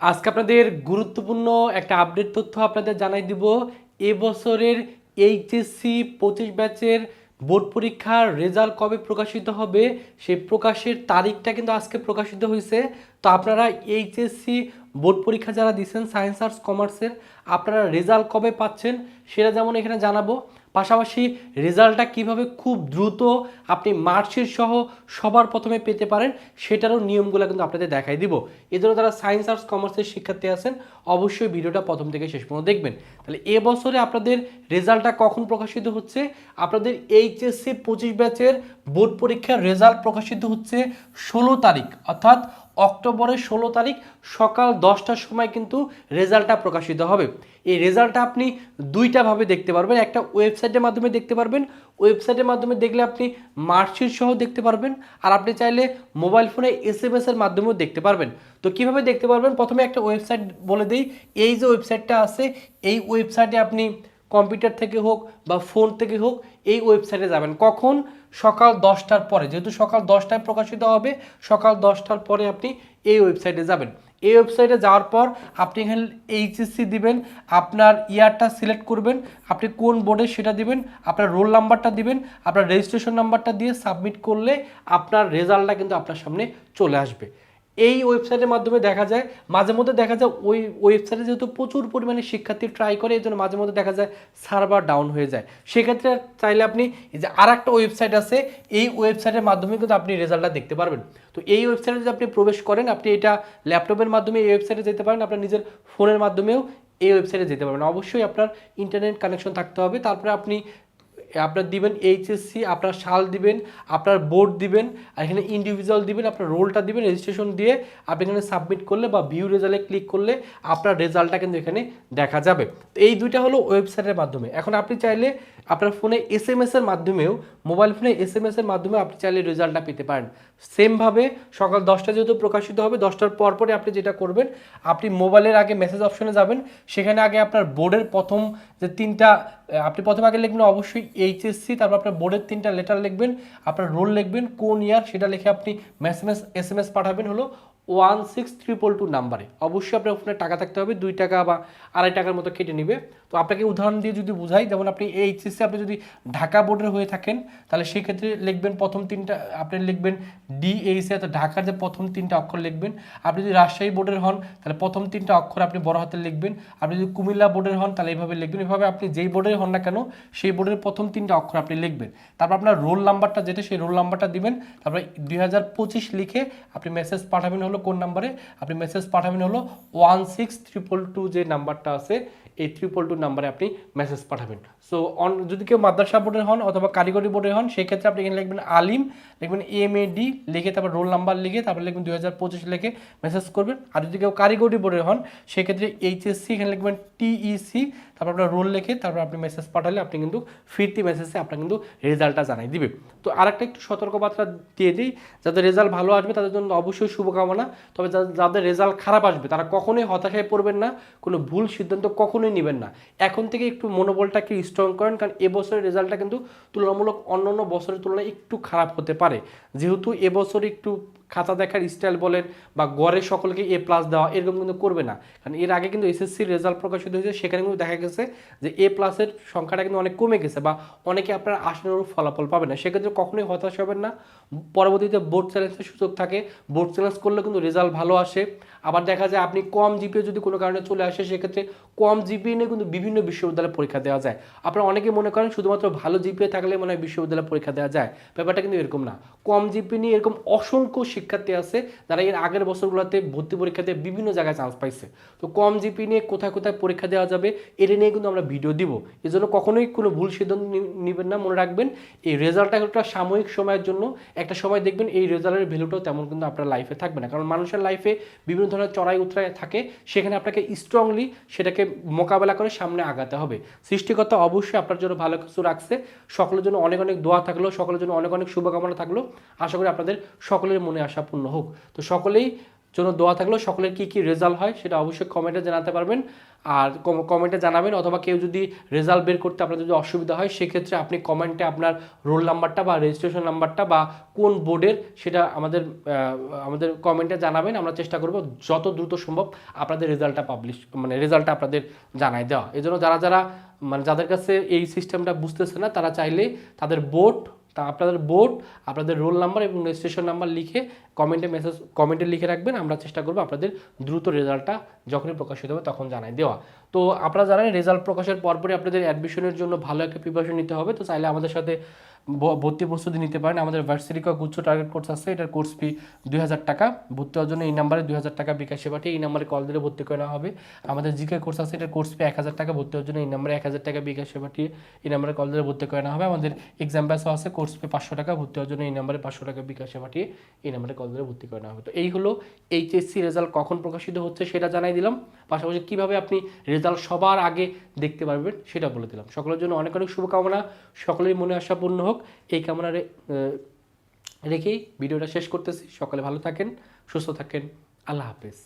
আজকে আপনাদের গুরুত্বপূর্ণ একটা আপডেট তথ্য আপনাদের জানাই দিব। এবছরের এইচএসসি পঁচিশ ব্যাচের বোর্ড পরীক্ষার রেজাল্ট কবে প্রকাশিত হবে সেই প্রকাশের তারিখটা কিন্তু আজকে প্রকাশিত হয়েছে। তো আপনারা এইচএসসি বোর্ড পরীক্ষা যারা দিচ্ছেন সায়েন্স, আর্টস, কমার্সের, আপনারা রেজাল্ট কবে পাচ্ছেন সেটা যেমন এখানে জানাব। পাশাপাশি রেজাল্টটা কীভাবে খুব দ্রুত আপনি মার্কশিট সহ সবার প্রথমে পেতে পারেন, সেটারও নিয়মগুলো কিন্তু আপনাদের দেখাই দিব। এজন্য যারা সায়েন্স আর্টস কমার্সের শিক্ষার্থী আছেন, অবশ্যই ভিডিওটা প্রথম থেকে শেষ পর্যন্ত দেখবেন। তাহলে এবছরে আপনাদের রেজাল্টটা কখন প্রকাশিত হচ্ছে? আপনাদের এইচএসসি পঁচিশ ব্যাচের বোর্ড পরীক্ষার রেজাল্ট প্রকাশিত হচ্ছে ষোলো তারিখ, অর্থাৎ অক্টোবরের ষোলো তারিখ সকাল দশটার সময় কিন্তু রেজাল্টটা প্রকাশিত হবে। এই রেজাল্টটা আপনি দুইটাভাবে দেখতে পারবেন। একটা ওয়েবসাইটের মাধ্যমে দেখতে পারবেন। ওয়েবসাইটের মাধ্যমে দেখলে আপনি মার্কশিট সহ দেখতে পারবেন। আর আপনি চাইলে মোবাইল ফোনে এস এম এর মাধ্যমেও দেখতে পারবেন। তো কীভাবে দেখতে পারবেন? প্রথমে একটা ওয়েবসাইট বলে দিই। এই যে ওয়েবসাইটটা আছে, এই ওয়েবসাইটে আপনি কম্পিউটার থেকে হোক বা ফোন থেকে হোক, এই ওয়েবসাইটে যাবেন। কখন? সকাল দশটার পরে। যেহেতু সকাল দশটায় প্রকাশিত হবে, সকাল দশটার পরে আপনি এই ওয়েবসাইটে যাবেন। এই ওয়েবসাইটে যাওয়ার পর আপনি এখানে এইচএসসি দিবেন, আপনার ইয়ারটা সিলেক্ট করবেন, আপনি কোন বোর্ডে সেটা দিবেন, আপনার রোল নাম্বারটা দিবেন, আপনার রেজিস্ট্রেশন নাম্বারটা দিয়ে সাবমিট করলে আপনার রেজাল্টটা কিন্তু আপনার সামনে চলে আসবে। এই ওয়েবসাইটের মাধ্যমে দেখা যায়, মাঝে মধ্যে দেখা যায় ওই ওয়েবসাইটে যেহেতু প্রচুর পরিমাণে শিক্ষার্থী ট্রাই করে এই জন্য মাঝে মধ্যে দেখা যায় সার্ভার ডাউন হয়ে যায়। সেক্ষেত্রে চাইলে আপনি যে আর একটা ওয়েবসাইট আছে, এই ওয়েবসাইটের মাধ্যমে কিন্তু আপনি রেজাল্টটা দেখতে পারবেন। তো এই ওয়েবসাইটে যদি আপনি প্রবেশ করেন, আপনি এটা ল্যাপটপের মাধ্যমে এই ওয়েবসাইটে যেতে পারেন, আপনার নিজের ফোনের মাধ্যমেও এই ওয়েবসাইটে যেতে পারবেন। অবশ্যই আপনার ইন্টারনেট কানেকশন থাকতে হবে। তারপরে আপনি আপনার দিবেন এইচএসসি আপনার সাল দিবেন, আপনার বোর্ড দিবেন, আর এখানে ইন্ডিভিজুয়াল দিবেন, আপনার রোলটা দিবেন রেজিস্ট্রেশন দিয়ে আপনি এখানে সাবমিট করলে বা ভিউ রেজাল্টে ক্লিক করলে আপনার রেজাল্টটা কিন্তু এখানে দেখা যাবে। তো এই দুইটা হলো ওয়েবসাইটের মাধ্যমে। এখন আপনি চাইলে আপনার ফোনে এস এম এর মাধ্যমেও মোবাইল ফোনে এস এম এর মাধ্যমে আপনি চাইলে রেজাল্টটা পেতে পারেন। সেমভাবে সকাল দশটা যেহেতু প্রকাশিত হবে, দশটার পর পরে আপনি যেটা করবেন, আপনি মোবাইলের আগে মেসেজ অপশনে যাবেন। সেখানে আগে আপনার বোর্ডের প্রথম যে তিনটা আপনি প্রথম আগে লিখবেন অবশ্যই এইচএসসি তারপর আপনার বোর্ডের তিনটা লেটার লিখবেন, আপনার রোল লিখবেন, কোন ইয়ার সেটা লিখে আপনি মেসেমেস এস এম এস পাঠাবেন হলো ওয়ান সিক্স ট্রিপল টু নাম্বারে অবশ্যই আপনার ফোনে টাকা থাকতে হবে, দুই টাকা বা আড়াই টাকার মতো কেটে নেবে। তো আপনাকে উদাহরণ দিয়ে যদি বুঝাই, যেমন আপনি এইচএসসি আপনি যদি ঢাকা বোর্ডের হয়ে থাকেন, তাহলে সেক্ষেত্রে লিখবেন প্রথম তিনটা, আপনি লিখবেন ডিএইসি অর্থাৎ ঢাকার যে প্রথম তিনটা অক্ষর লিখবেন। আপনি যদি রাজশাহী বোর্ডের হন, তাহলে প্রথম তিনটা অক্ষর আপনি বড় হাতে লিখবেন। আপনি যদি কুমিল্লা বোর্ডের হন, তাহলে এইভাবে লিখবেন। এভাবে আপনি যেই বোর্ডের হন না কেন, সেই বোর্ডের প্রথম তিনটা অক্ষর আপনি লিখবেন। তারপর আপনার রোল নাম্বারটা যেটা, সেই রোল নাম্বারটা দিবেন। তারপরে দুই হাজার পঁচিশ লিখে আপনি মেসেজ পাঠাবেন হলো কোন নাম্বারে আপনি মেসেজ পাঠাবেন হলো ওয়ান সিক্স ট্রিপল টু যে নাম্বারটা আছে এই ত্রিপল টু নাম্বারে আপনি মেসেজ পাঠাবেন। সো অন যদি কেউ মাদ্রাসা বোর্ডের হন অথবা কারিগরি বোর্ডের হন, সেক্ষেত্রে আপনি এখানে লিখবেন আলিম, লিখবেন এম এ ডি লিখে তারপর রোল নাম্বার লিখে তারপর লিখবেন দুই হাজার পঁচিশ লিখে মেসেজ করবেন। আর যদি কেউ কারিগরি বোর্ডের হন, সেক্ষেত্রে এইচএসসি এখানে লিখবেন টিইসি তারপর আপনার রোল লিখে তারপর আপনি মেসেজ পাঠালে আপনি কিন্তু ফিরতি মেসেজে আপনার কিন্তু রেজাল্টটা জানাই দিবে। তো আরেকটা একটু সতর্কবার্তা দিয়ে দিই, যাদের রেজাল্ট ভালো আসবে তাদের জন্য অবশ্যই শুভকামনা। তবে যাদের রেজাল্ট খারাপ আসবে তারা কখনোই হতাশায় পড়বেন না, কোনো ভুল সিদ্ধান্ত কখনোই নেবেন না। এখন থেকে একটু মনোবলটাকে স্ট্রং করেন, কারণ এবছরের রেজাল্টটা কিন্তু তুলনামূলক অন্য অন্য বছরের তুলনায় একটু খারাপ হতে পারে। যেহেতু এবছর একটু খাতা দেখার স্টাইল বলেন বা গড়ে সকলকে এ প্লাস দেওয়া, এরকম কিন্তু করবে না। কারণ এর আগে কিন্তু এসএসসির রেজাল্ট প্রকাশিত হয়েছে, সেখানে কিন্তু দেখা গেছে যে এ প্লাসের সংখ্যাটা কিন্তু অনেক কমে গেছে বা অনেকে আপনার আশানুরূপ ফলাফল পাবে না। সেক্ষেত্রে কখনোই হতাশ হবেন না। পরবর্তীতে বোর্ড চ্যালেঞ্জের সুযোগ থাকে। বোর্ড চ্যালেঞ্জ করলে কিন্তু রেজাল্ট ভালো আসে। আবার দেখা যায় আপনি কম জিপিএ যদি কোনো কারণে চলে আসে, সেক্ষেত্রে কম জিপিএ নিয়ে কিন্তু বিভিন্ন বিশ্ববিদ্যালয়ে পরীক্ষা দেওয়া যায়। আপনারা অনেকে মনে করেন শুধুমাত্র ভালো জিপিএ থাকলে মনে হয় বিশ্ববিদ্যালয়ে পরীক্ষা দেওয়া যায়। ব্যাপারটা কিন্তু এরকম না। কম জিপিএ নিয়ে এরকম অসংখ্য শিক্ষার্থী আছে, যারা এর আগের বছরগুলোতে ভর্তি পরীক্ষাতে বিভিন্ন জায়গায় চান্স পাইছে। তো কম জিপি নিয়ে কোথায় কোথায় পরীক্ষা দেওয়া যাবে, এটা নিয়ে কিন্তু আমরা ভিডিও দিব। এই জন্য কখনোই কোনো ভুল সিদ্ধান্ত নেবেন না, মনে রাখবেন, এই রেজাল্টটা একটা সাময়িক সময়ের জন্য, একটা সময় দেখবেন এই রেজাল্টের ভ্যালুটাও তেমন কিন্তু আপনার লাইফে থাকবে না। কারণ মানুষের লাইফে বিভিন্ন ধরনের চড়াই উতরাই থাকে, সেখানে আপনাকে স্ট্রংলি সেটাকে মোকাবেলা করে সামনে আগাতে হবে। সৃষ্টিকর্তা অবশ্যই আপনার জন্য ভালো কিছু রাখছে। সকলের জন্য অনেক অনেক দোয়া থাকল, সকলের জন্য অনেক অনেক শুভকামনা থাকল। আশা করি আপনাদের সকলের মনে আশা পূর্ণ হোক। তো সকলেই জন্য দোয়া থাকলেও সকলের কি কি রেজাল্ট হয় সেটা অবশ্যই কমেন্টে জানাতে পারবেন। আর কমেন্টে জানাবেন, অথবা কেউ যদি রেজাল্ট বের করতে আপনার যদি অসুবিধা হয়, সেক্ষেত্রে আপনি কমেন্টে আপনার রোল নাম্বারটা বা রেজিস্ট্রেশন নাম্বারটা বা কোন বোর্ডের সেটা আমাদের আমাদের কমেন্টে জানাবেন। আমরা চেষ্টা করব যত দ্রুত সম্ভব আপনাদের রেজাল্টটা পাবলিশ মানে রেজাল্টটা আপনাদের জানাই দেওয়া। এই যারা যারা মানে যাদের কাছে এই সিস্টেমটা বুঝতেছে না, তারা চাইলে তাদের বোর্ড তা আপনাদের বোর্ড আপনাদের রোল নাম্বার এবং রেজিস্ট্রেশন নাম্বার লিখে কমেন্টে মেসেজ কমেন্টে লিখে রাখবেন। আমরা চেষ্টা করব আপনাদের দ্রুত রেজাল্টটা যখনই প্রকাশিত হবে তখন জানাই দেওয়া। তো আপনারা জানেন রেজাল্ট প্রকাশের পরপরই আপনাদের অ্যাডমিশনের জন্য ভালো একটা প্রিপারেশন নিতে হবে। তো চাইলে আমাদের সাথে ভর্তি প্রস্তুতি নিতে পারেন। আমাদের ভার্সিটিকা গুচ্ছ টার্গেট কোর্স আছে, এটার কোর্স ফি দুই হাজার টাকা। ভর্তি হওয়ার জন্য এই নাম্বারে দুই হাজার টাকা বিকাশ সেবাটি এই নাম্বারে কল দিলে ভর্তি করে হবে। আমাদের জিকে কোর্স আছে, এটার কোর্স ফি এক হাজার টাকা। ভর্তি হওয়ার জন্য এই নাম্বারে এক হাজার টাকা বিকাশ সেবাটি এই নাম্বারে কল দিলে ভর্তি করে হবে। আমাদের এক্সাম ব্যাসও আছে কোর্স ফি পাঁচশো টাকা। ভর্তি হওয়ার জন্য এই নাম্বারে পাঁচশো টাকা বিকাশ সেবাটি এই নাম্বারে কল দিলে ভর্তি করে হবে। তো এই হলো এইচএসসি রেজাল্ট কখন প্রকাশিত হচ্ছে সেটা জানাই দিলাম। পাশাপাশি কীভাবে আপনি রেজাল্ট সবার আগে দেখতে পারবেন সেটা বলে দিলাম। সকলের জন্য অনেক অনেক শুভকামনা। সকলের মনে আশা পূর্ণ হোক। এই কামনা রেখেই ভিডিওটা শেষ করতেছি। সকলে ভালো থাকেন সুস্থ থাকেন। আল্লাহ হাফেজ।